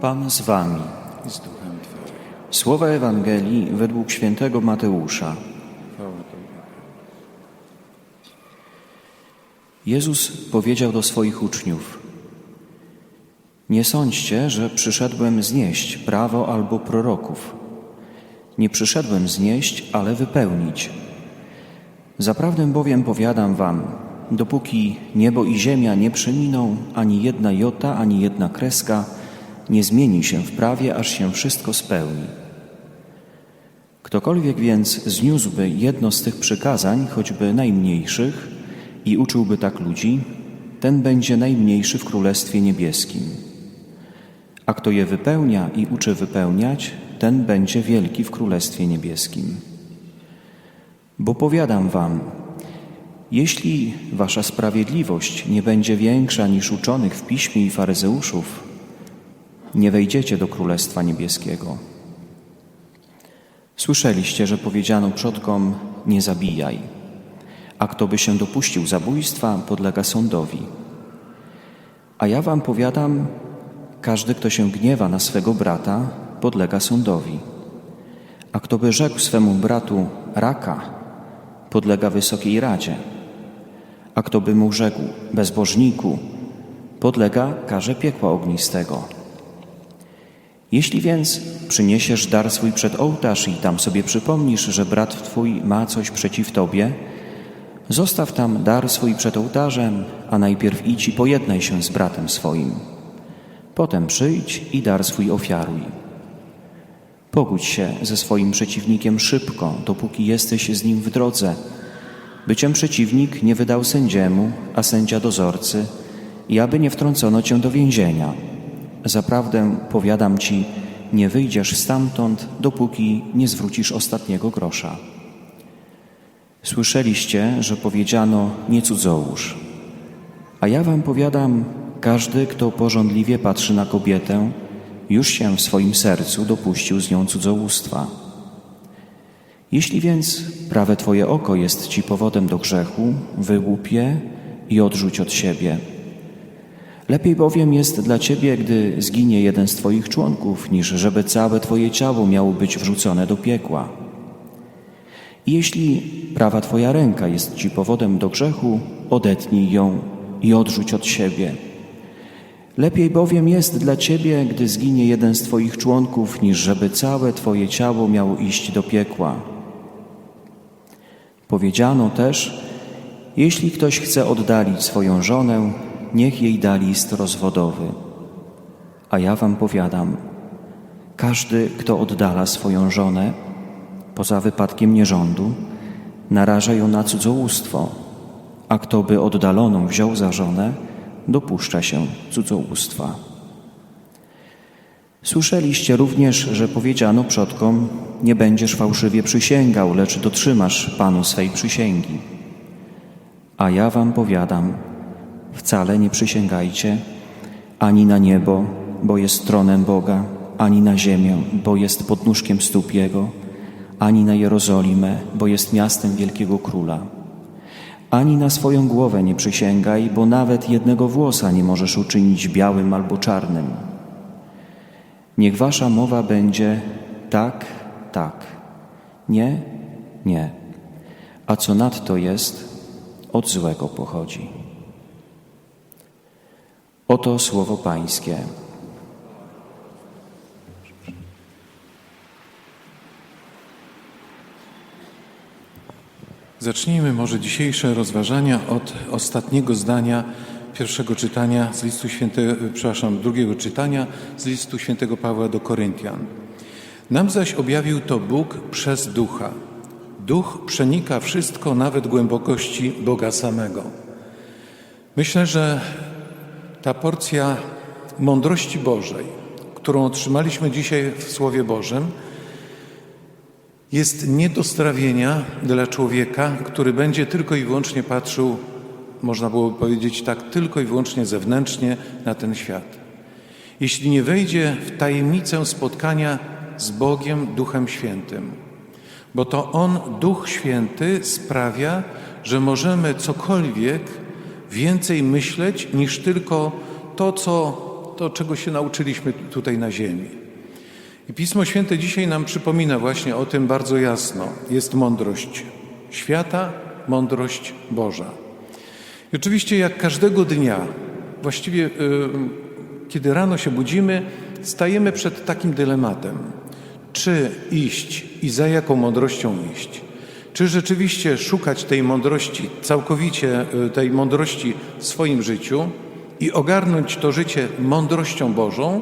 Pan z wami. Słowa Ewangelii według świętego Mateusza. Jezus powiedział do swoich uczniów: Nie sądźcie, że przyszedłem znieść prawo albo proroków. Nie przyszedłem znieść, ale wypełnić. Zaprawdę bowiem powiadam wam, dopóki niebo i ziemia nie przeminą, ani jedna jota, ani jedna kreska nie zmieni się w prawie, aż się wszystko spełni. Ktokolwiek więc zniósłby jedno z tych przykazań, choćby najmniejszych, i uczyłby tak ludzi, ten będzie najmniejszy w Królestwie Niebieskim. A kto je wypełnia i uczy wypełniać, ten będzie wielki w Królestwie Niebieskim. Bo powiadam wam, jeśli wasza sprawiedliwość nie będzie większa niż uczonych w piśmie i faryzeuszów, nie wejdziecie do Królestwa Niebieskiego. Słyszeliście, że powiedziano przodkom: Nie zabijaj, a kto by się dopuścił zabójstwa, podlega sądowi. A ja wam powiadam: każdy, kto się gniewa na swego brata, podlega sądowi. A kto by rzekł swemu bratu raka, podlega wysokiej radzie. A kto by mu rzekł bezbożniku, podlega karze piekła ognistego. Jeśli więc przyniesiesz dar swój przed ołtarz i tam sobie przypomnisz, że brat twój ma coś przeciw tobie, zostaw tam dar swój przed ołtarzem, a najpierw idź i pojednaj się z bratem swoim. Potem przyjdź i dar swój ofiaruj. Pogódź się ze swoim przeciwnikiem szybko, dopóki jesteś z nim w drodze, by cię przeciwnik nie wydał sędziemu, a sędzia dozorcy, i aby nie wtrącono cię do więzienia. Zaprawdę powiadam ci, nie wyjdziesz stamtąd, dopóki nie zwrócisz ostatniego grosza. Słyszeliście, że powiedziano nie cudzołóż. A ja wam powiadam, każdy, kto pożądliwie patrzy na kobietę, już się w swoim sercu dopuścił z nią cudzołóstwa. Jeśli więc prawe twoje oko jest ci powodem do grzechu, wyłup je i odrzuć od siebie. Lepiej bowiem jest dla ciebie, gdy zginie jeden z twoich członków, niż żeby całe twoje ciało miało być wrzucone do piekła. Jeśli prawa twoja ręka jest ci powodem do grzechu, odetnij ją i odrzuć od siebie. Lepiej bowiem jest dla ciebie, gdy zginie jeden z twoich członków, niż żeby całe twoje ciało miało iść do piekła. Powiedziano też, jeśli ktoś chce oddalić swoją żonę, niech jej da list rozwodowy. A ja wam powiadam, każdy, kto oddala swoją żonę, poza wypadkiem nierządu, naraża ją na cudzołóstwo, a kto by oddaloną wziął za żonę, dopuszcza się cudzołóstwa. Słyszeliście również, że powiedziano przodkom, nie będziesz fałszywie przysięgał, lecz dotrzymasz Panu swej przysięgi. A ja wam powiadam, wcale nie przysięgajcie ani na niebo, bo jest tronem Boga, ani na ziemię, bo jest podnóżkiem stóp Jego, ani na Jerozolimę, bo jest miastem wielkiego króla. Ani na swoją głowę nie przysięgaj, bo nawet jednego włosa nie możesz uczynić białym albo czarnym. Niech wasza mowa będzie tak, tak, nie, nie, a co nadto jest, od złego pochodzi. Oto słowo Pańskie. Zacznijmy może dzisiejsze rozważania od ostatniego zdania pierwszego czytania z listu świętego, przepraszam, drugiego czytania z listu świętego Pawła do Koryntian. Nam zaś objawił to Bóg przez ducha. Duch przenika wszystko, nawet głębokości Boga samego. Myślę, że ta porcja mądrości Bożej, którą otrzymaliśmy dzisiaj w Słowie Bożym, jest nie do strawienia dla człowieka, który będzie tylko i wyłącznie patrzył, można byłoby powiedzieć tak, tylko i wyłącznie zewnętrznie na ten świat. Jeśli nie wejdzie w tajemnicę spotkania z Bogiem Duchem Świętym, bo to On, Duch Święty, sprawia, że możemy cokolwiek więcej myśleć niż tylko to, co to, czego się nauczyliśmy tutaj na ziemi. I Pismo Święte dzisiaj nam przypomina właśnie o tym bardzo jasno. Jest mądrość świata, mądrość Boża. I oczywiście jak każdego dnia, właściwie y, kiedy rano się budzimy, stajemy przed takim dylematem. Czy iść i za jaką mądrością iść? Czy rzeczywiście szukać tej mądrości, całkowicie y, tej mądrości w swoim życiu i ogarnąć to życie mądrością Bożą,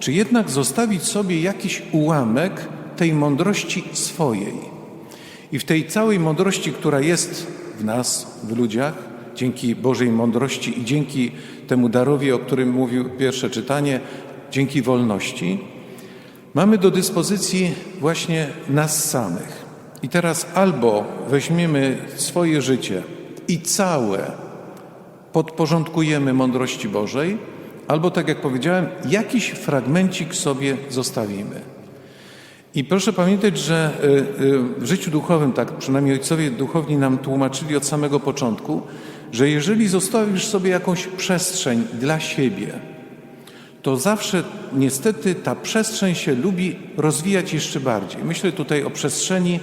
czy jednak zostawić sobie jakiś ułamek tej mądrości swojej? I w tej całej mądrości, która jest w nas, w ludziach, dzięki Bożej mądrości i dzięki temu darowi, o którym mówił pierwsze czytanie, dzięki wolności, mamy do dyspozycji właśnie nas samych. I teraz albo weźmiemy swoje życie i całe podporządkujemy mądrości Bożej, albo tak jak powiedziałem, jakiś fragmencik sobie zostawimy. I proszę pamiętać, że y, y, w życiu duchowym, tak przynajmniej ojcowie duchowni nam tłumaczyli od samego początku, że jeżeli zostawisz sobie jakąś przestrzeń dla siebie, to zawsze niestety ta przestrzeń się lubi rozwijać jeszcze bardziej. Myślę tutaj o przestrzeni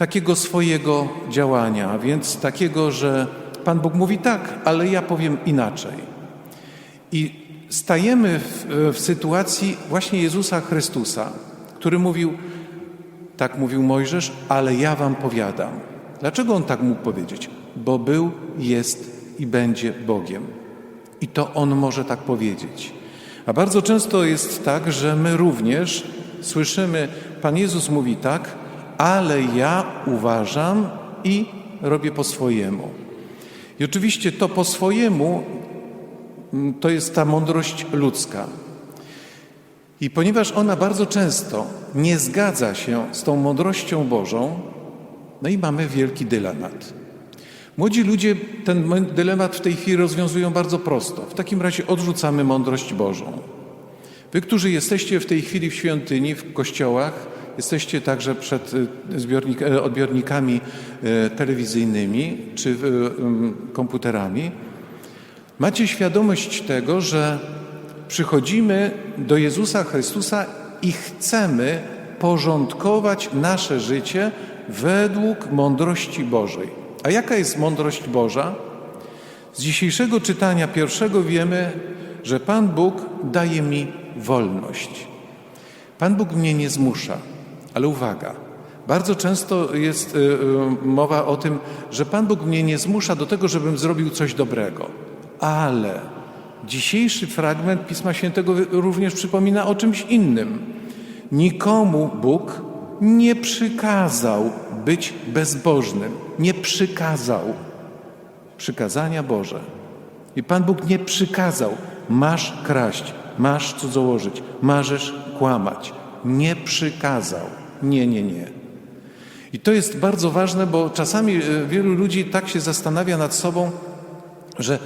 takiego swojego działania, więc takiego, że Pan Bóg mówi tak, ale ja powiem inaczej. I stajemy w, w sytuacji właśnie Jezusa Chrystusa, który mówił, tak mówił Mojżesz, ale ja wam powiadam. Dlaczego on tak mógł powiedzieć? Bo był, jest i będzie Bogiem. I to on może tak powiedzieć. A bardzo często jest tak, że my również słyszymy, Pan Jezus mówi tak, ale ja uważam i robię po swojemu. I oczywiście to po swojemu mm, to jest ta mądrość ludzka. I ponieważ ona bardzo często nie zgadza się z tą mądrością Bożą, no i mamy wielki dylemat. Młodzi ludzie ten dylemat w tej chwili rozwiązują bardzo prosto. W takim razie odrzucamy mądrość Bożą. Wy, którzy jesteście w tej chwili w świątyni, w kościołach, jesteście także przed y, zbiornik, e, odbiornikami e, telewizyjnymi czy e, komputerami, macie świadomość tego, że przychodzimy do Jezusa Chrystusa i chcemy porządkować nasze życie według mądrości Bożej. A jaka jest mądrość Boża? Z dzisiejszego czytania pierwszego wiemy, że Pan Bóg daje mi wolność. Pan Bóg mnie nie zmusza, ale uwaga, bardzo często jest y, y, mowa o tym, że Pan Bóg mnie nie zmusza do tego, żebym zrobił coś dobrego. Ale dzisiejszy fragment Pisma Świętego również przypomina o czymś innym. Nikomu Bóg nie przykazał być bezbożnym. Nie przykazał. Przykazania Boże. I Pan Bóg nie przykazał, masz kraść, masz cudzołożyć, możesz kłamać. Nie przykazał. Nie, nie, nie. I to jest bardzo ważne, bo czasami e, wielu ludzi tak się zastanawia nad sobą, że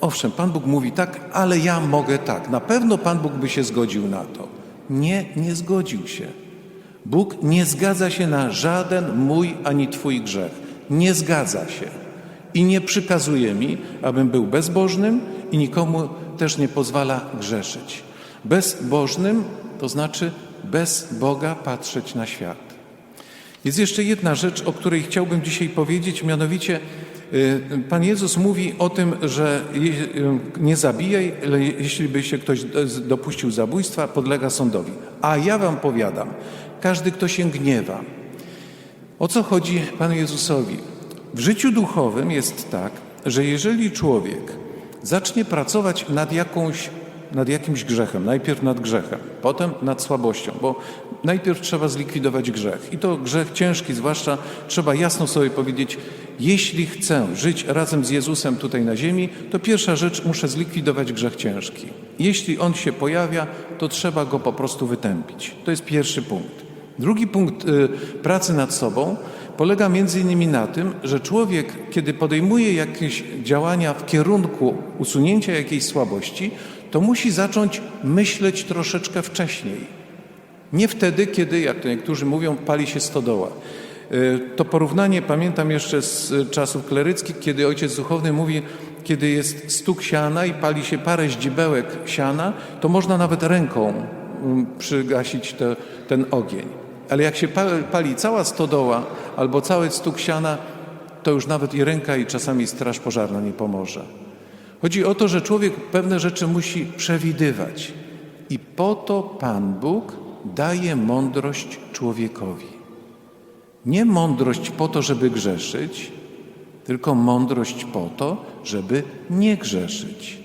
owszem, Pan Bóg mówi tak, ale ja mogę tak. Na pewno Pan Bóg by się zgodził na to. Nie, nie zgodził się. Bóg nie zgadza się na żaden mój ani Twój grzech. Nie zgadza się. I nie przykazuje mi, abym był bezbożnym i nikomu też nie pozwala grzeszyć. Bezbożnym to znaczy bez Boga patrzeć na świat. Jest jeszcze jedna rzecz, o której chciałbym dzisiaj powiedzieć, mianowicie y, Pan Jezus mówi o tym, że y, nie zabijaj, ale jeśli by się ktoś dopuścił zabójstwa, podlega sądowi. A ja wam powiadam, każdy, kto się gniewa. O co chodzi Panu Jezusowi? W życiu duchowym jest tak, że jeżeli człowiek zacznie pracować nad jakąś nad jakimś grzechem, najpierw nad grzechem, potem nad słabością, bo najpierw trzeba zlikwidować grzech. I to grzech ciężki, zwłaszcza trzeba jasno sobie powiedzieć, jeśli chcę żyć razem z Jezusem tutaj na ziemi, to pierwsza rzecz muszę zlikwidować grzech ciężki. Jeśli on się pojawia, to trzeba go po prostu wytępić. To jest pierwszy punkt. Drugi punkt y, pracy nad sobą polega między innymi na tym, że człowiek, kiedy podejmuje jakieś działania w kierunku usunięcia jakiejś słabości, to musi zacząć myśleć troszeczkę wcześniej. Nie wtedy, kiedy, jak to niektórzy mówią, pali się stodoła. Y, to porównanie pamiętam jeszcze z czasów kleryckich, kiedy ojciec duchowny mówi, kiedy jest stuk siana i pali się parę ździbełek siana, to można nawet ręką mm, przygasić te, ten ogień. Ale jak się pali, pali cała stodoła albo cały stuk siana, to już nawet i ręka i czasami straż pożarna nie pomoże. Chodzi o to, że człowiek pewne rzeczy musi przewidywać. I po to Pan Bóg daje mądrość człowiekowi. Nie mądrość po to, żeby grzeszyć, tylko mądrość po to, żeby nie grzeszyć.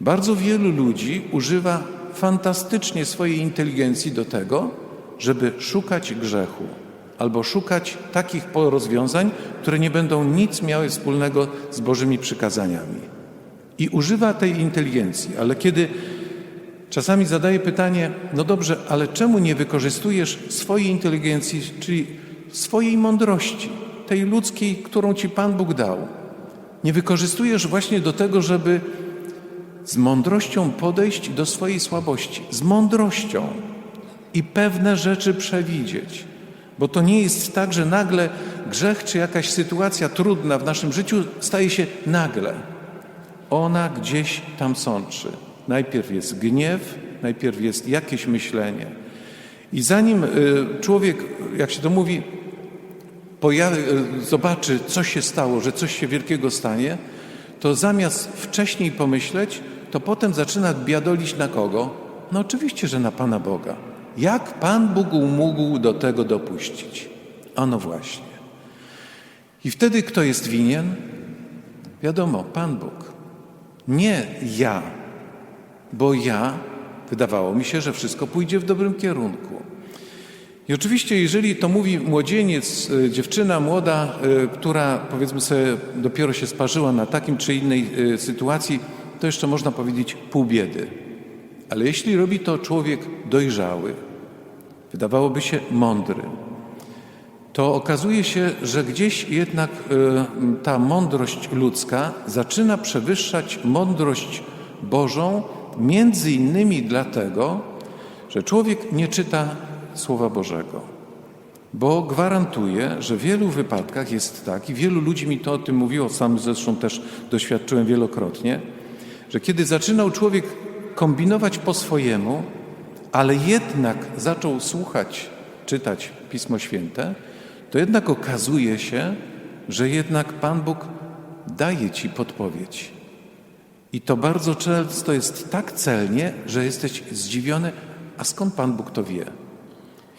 Bardzo wielu ludzi używa fantastycznie swojej inteligencji do tego, żeby szukać grzechu albo szukać takich rozwiązań, które nie będą nic miały wspólnego z Bożymi przykazaniami. I używa tej inteligencji, ale kiedy czasami zadaje pytanie, no dobrze, ale czemu nie wykorzystujesz swojej inteligencji, czyli swojej mądrości, tej ludzkiej, którą ci Pan Bóg dał? Nie wykorzystujesz właśnie do tego, żeby z mądrością podejść do swojej słabości, z mądrością i pewne rzeczy przewidzieć. Bo to nie jest tak, że nagle grzech czy jakaś sytuacja trudna w naszym życiu staje się nagle. Ona gdzieś tam sączy. Najpierw jest gniew, najpierw jest jakieś myślenie. I zanim y, człowiek, jak się to mówi, y, zobaczy, co się stało, że coś się wielkiego stanie, to zamiast wcześniej pomyśleć, to potem zaczyna biadolić na kogo? No oczywiście, że na Pana Boga. Jak Pan Bóg mógł do tego dopuścić? Ano właśnie. I wtedy kto jest winien? Wiadomo, Pan Bóg. Nie ja, bo ja wydawało mi się, że wszystko pójdzie w dobrym kierunku. I oczywiście, jeżeli to mówi młodzieniec, y, dziewczyna młoda, y, która powiedzmy sobie dopiero się sparzyła na takim czy innej y, sytuacji, to jeszcze można powiedzieć pół biedy. Ale jeśli robi to człowiek dojrzały, wydawałoby się mądry, to okazuje się, że gdzieś jednak y, ta mądrość ludzka zaczyna przewyższać mądrość Bożą, między innymi dlatego, że człowiek nie czyta Słowa Bożego. Bo gwarantuję, że w wielu wypadkach jest tak, i wielu ludzi mi to o tym mówiło, sam zresztą też doświadczyłem wielokrotnie, że kiedy zaczynał człowiek kombinować po swojemu, ale jednak zaczął słuchać, czytać Pismo Święte, to jednak okazuje się, że jednak Pan Bóg daje ci podpowiedź. I to bardzo często jest tak celnie, że jesteś zdziwiony, a skąd Pan Bóg to wie?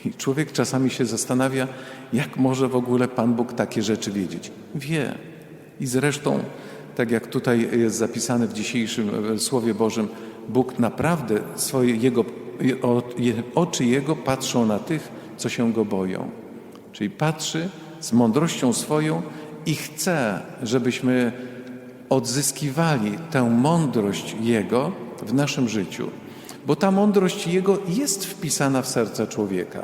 I człowiek czasami się zastanawia, jak może w ogóle Pan Bóg takie rzeczy wiedzieć. Wie. I zresztą, tak jak tutaj jest zapisane w dzisiejszym e, Słowie Bożym, Bóg naprawdę swoje, jego, oczy Jego patrzą na tych, co się Go boją. Czyli patrzy z mądrością swoją i chce, żebyśmy odzyskiwali tę mądrość Jego w naszym życiu. Bo ta mądrość Jego jest wpisana w serce człowieka.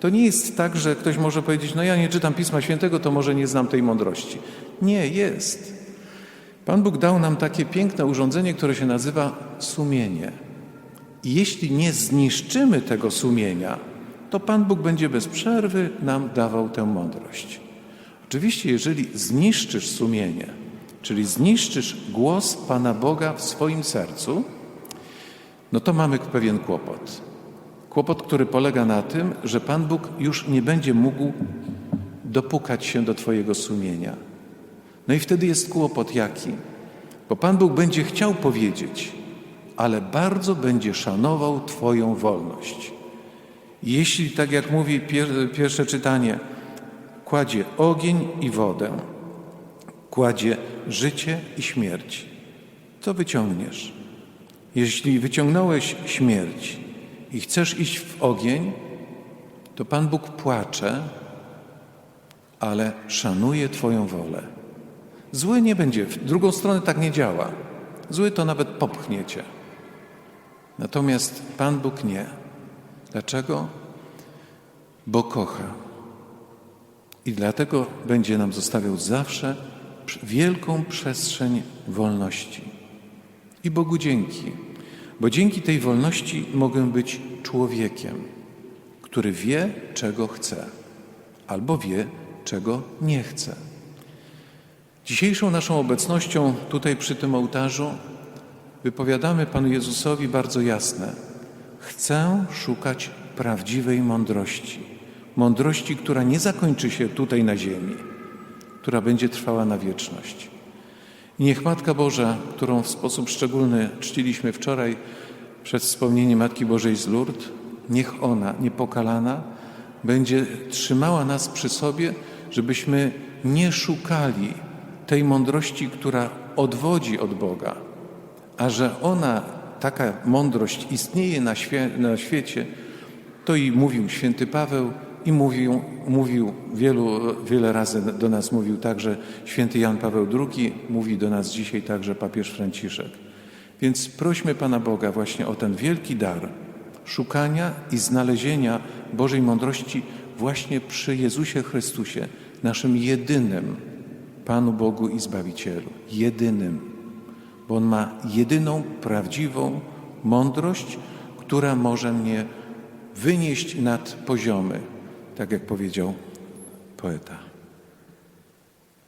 To nie jest tak, że ktoś może powiedzieć, no ja nie czytam Pisma Świętego, to może nie znam tej mądrości. Nie, jest. Pan Bóg dał nam takie piękne urządzenie, które się nazywa sumienie. I jeśli nie zniszczymy tego sumienia, to Pan Bóg będzie bez przerwy nam dawał tę mądrość. Oczywiście, jeżeli zniszczysz sumienie, czyli zniszczysz głos Pana Boga w swoim sercu, no to mamy pewien kłopot. Kłopot, który polega na tym, że Pan Bóg już nie będzie mógł dopukać się do Twojego sumienia. No i wtedy jest kłopot jaki? Bo Pan Bóg będzie chciał powiedzieć, ale bardzo będzie szanował Twoją wolność. Jeśli, tak jak mówi pierwsze czytanie, kładzie ogień i wodę, kładzie życie i śmierć, to wyciągniesz. Jeśli wyciągnąłeś śmierć i chcesz iść w ogień, to Pan Bóg płacze, ale szanuje Twoją wolę. Zły nie będzie, w drugą stronę tak nie działa. Zły to nawet popchniecie. Natomiast Pan Bóg nie. Dlaczego? Bo kocha. I dlatego będzie nam zostawiał zawsze wielką przestrzeń wolności. I Bogu dzięki, bo dzięki tej wolności mogę być człowiekiem, który wie, czego chce, albo wie, czego nie chce. Dzisiejszą naszą obecnością tutaj przy tym ołtarzu wypowiadamy Panu Jezusowi bardzo jasne: Chcę szukać prawdziwej mądrości. Mądrości, która nie zakończy się tutaj na ziemi, która będzie trwała na wieczność. I niech Matka Boża, którą w sposób szczególny czciliśmy wczoraj przed wspomnieniem Matki Bożej z Lourdes, niech ona, niepokalana, będzie trzymała nas przy sobie, żebyśmy nie szukali tej mądrości, która odwodzi od Boga, a że ona, taka mądrość istnieje na, świe, na świecie, to i mówił święty Paweł, i mówił, mówił wielu, wiele razy do nas mówił także święty Jan Paweł II, mówi do nas dzisiaj także papież Franciszek. Więc prośmy Pana Boga właśnie o ten wielki dar szukania i znalezienia Bożej mądrości właśnie przy Jezusie Chrystusie, naszym jedynym Panu Bogu i Zbawicielu. Jedynym. Bo On ma jedyną, prawdziwą mądrość, która może mnie wynieść nad poziomy, tak jak powiedział poeta.